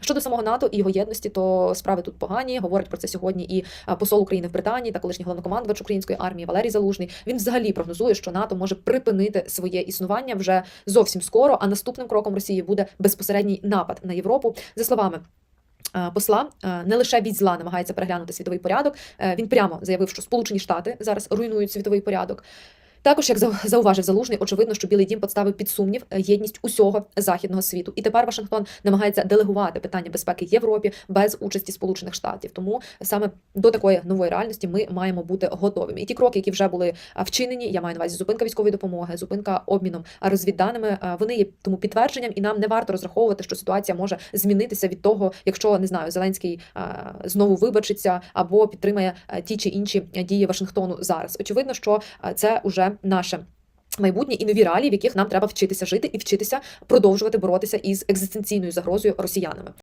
Щодо самого НАТО і його єдності, то справи тут погані. Говорить про це сьогодні і посол України в Британії та колишній головнокомандувач української армії Валерій Залужний. Він взагалі прогнозує, що НАТО може припинити своє існування вже зовсім скоро. А наступним кроком Росії буде безпосередній напад на Європу. За словами. Посла не лише від зла намагається переглянути світовий порядок. е, Він прямо заявив, що Сполучені Штати зараз руйнують світовий порядок. Також, як зауважив залужний, очевидно, що Білий Дім поставив під сумнів е, єдність усього західного світу. І тепер Вашингтон намагається делегувати питання безпеки Європі без участі Сполучених Штатів. Тому саме до такої нової реальності ми маємо бути готовими. І ті кроки, які вже були вчинені, я маю на увазі зупинка військової допомоги, зупинка обміном розвідданими. Вони є тому підтвердженням, і нам не варто розраховувати, що ситуація може змінитися від того, якщо не знаю, Зеленський знову вибачиться або підтримає ті чи інші дії Вашингтону зараз. Очевидно, що це уже наше. Майбутнє і нові реалії, в яких нам треба вчитися жити і вчитися продовжувати боротися із екзистенційною загрозою росіянами.